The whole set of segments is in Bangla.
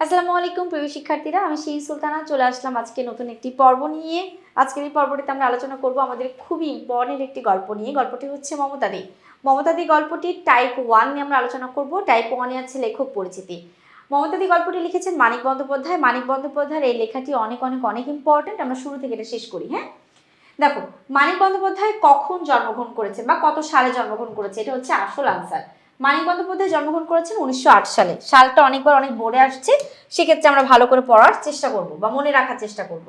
আসসালামু আলাইকুম প্রিয় শিক্ষার্থীরা, আমি সেই সুলতানা, চলে আসলাম আজকে নতুন একটি পর্ব নিয়ে। আজকের এই পর্বটিতে আমরা আলোচনা করব আমাদের খুবই ইম্পর্টেন্ট একটি গল্প নিয়ে। গল্পটি হচ্ছে মমতা মমতাদি। মমতাদি গল্পটি টাইপ ওয়ান নিয়ে আমরা আলোচনা করব। টাইপ ওয়ানে আছে লেখক পরিচিতি। মমতাদি গল্পটি লিখেছেন মানিক বন্দ্যোপাধ্যায়। মানিক বন্দ্যোপাধ্যায়ের এই লেখাটি অনেক অনেক অনেক ইম্পর্টেন্ট আমরা শুরু থেকে এটা শেষ করি হ্যাঁ? দেখো, মানিক বন্দ্যোপাধ্যায় কখন জন্মগ্রহণ করেছেন বা কত সালে জন্মগ্রহণ করেছে এটা হচ্ছে আসল আনসার মানিক বন্দ্যোপাধ্যায় জন্মগ্রহণ করেছেন উনিশশো আট সালে। সালটা অনেকবার অনেক বোর্ডে আসছে, সেক্ষেত্রে আমরা ভালো করে পড়ার চেষ্টা করব বা মনে রাখার চেষ্টা করব।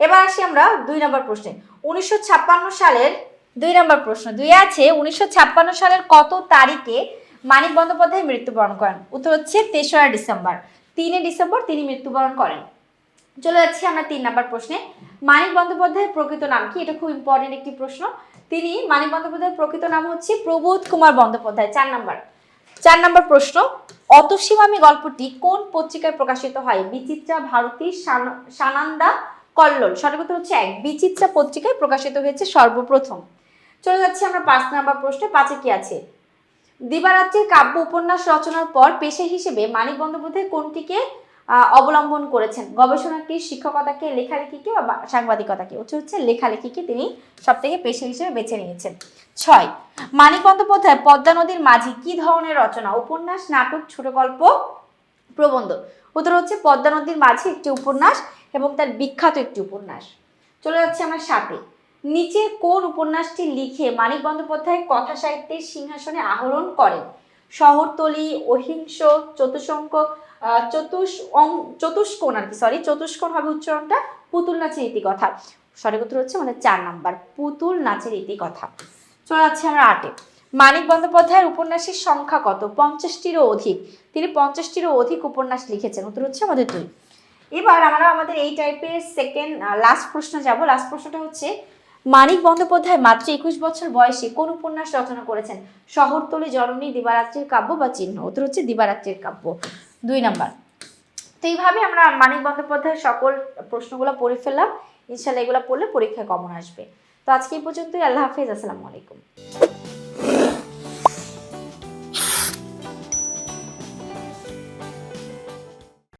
এবার আসি আমরা দুই নম্বর প্রশ্নে। উনিশশো ছাপ্পান্ন সালের, দুই নম্বর প্রশ্ন, দুই আছে, উনিশশো ছাপ্পান্ন সালের কত তারিখে মানিক বন্দ্যোপাধ্যায় মৃত্যুবরণ করেন? উত্তর হচ্ছে তেসরা ডিসেম্বর। তিনে ডিসেম্বর তিনি মৃত্যুবরণ করেন। চলে যাচ্ছি আমরা তিন নম্বর প্রশ্নে। মানিক বন্দ্যোপাধ্যায়ের প্রকৃত নাম কি? এটা খুব ইম্পর্টেন্ট একটি প্রশ্ন। তিনি মানিক বন্দ্যোপাধ্যায়ের প্রকৃত নাম হচ্ছে প্রবোধ কুমার বন্দ্যোপাধ্যায়, চার নম্বর। চার নম্বর প্রশ্ন, অতসীমামি গল্পটি কোন পত্রিকায় প্রকাশিত হয়? বিচিত্রা ভারতী সান- সানান্দা কল্লোল। সঠিক উত্তর হচ্ছে এক। বিচিত্রা পত্রিকায় প্রকাশিত হয়েছে সর্বপ্রথম। চলে যাচ্ছি আমরা পাঁচ নম্বর প্রশ্নে। পাঁচে কি আছে? দিবারাত্রির কাব্য উপন্যাস রচনার পর পেশা হিসেবে মানিক বন্দ্যোপাধ্যায় কোনটিকে অবলম্বন করেছেন। গবেষণাকে শিক্ষকতাকে লেখালেখিকে বা সাংবাদিকতাকে উত্তর হচ্ছে লেখালেখিকে তিনি সব থেকে পেশা হিসেবে বেছে নিয়েছেন। ছয় মানিক বন্দ্যোপাধ্যায় পদ্মা নদীর মাঝি, কি ধরনের রচনা? উপন্যাস, নাটক, ছোট গল্প, প্রবন্ধ। উত্তর হচ্ছে পদ্মা নদীর মাঝি একটি উপন্যাস এবং তার বিখ্যাত একটি উপন্যাস। চলে যাচ্ছে আমরা সাথে নিচে কোন উপন্যাসটি লিখে মানিক বন্দ্যোপাধ্যায় কথা সাহিত্যের সিংহাসনে আহরণ করেন? শহরতলি, অহিংস চতুষ্ক চতুষ চতুষ্কোণ আর কি সরি চতুষ্কোণ হবে উচ্চারণটা, পুতুল নাচের ইতিকথা সঠিক উত্তর হচ্ছে আমাদের চার নাম্বার, পুতুল নাচের ইতিকথা চলে যাচ্ছে আমরা আটে। মানিক বন্দ্যোপাধ্যায়ের উপন্যাসের সংখ্যা কত? পঞ্চাশটিরও অধিক। তিনি পঞ্চাশটিরও অধিক উপন্যাস লিখেছেন। উত্তর হচ্ছে আমাদের দুই। এবার আমরা আমাদের এই টাইপের সেকেন্ড লাস্ট প্রশ্ন যাব। লাস্ট প্রশ্নটা হচ্ছে মানিক বন্দ্যোপাধ্যায় মাত্র একুশ বছর বয়সে কোন উপন্যাস রচনা করেছেন? শহরতলি জননী, দিবারাত্রির কাব্য বা চিহ্ন? উত্তর হচ্ছে দিবারাত্রির কাব্য। দুই নাম্বার। তো এইভাবে আমরা মানিক বন্দ্যোপাধ্যায়ের সকল প্রশ্নগুলো পড়ে ফেললাম। ইনশাল্লাহ এগুলো পড়লে পরীক্ষায় কমন আসবে। তো আজকে এই পর্যন্তই। আল্লাহ হাফিজ। আসসালামু আলাইকুম।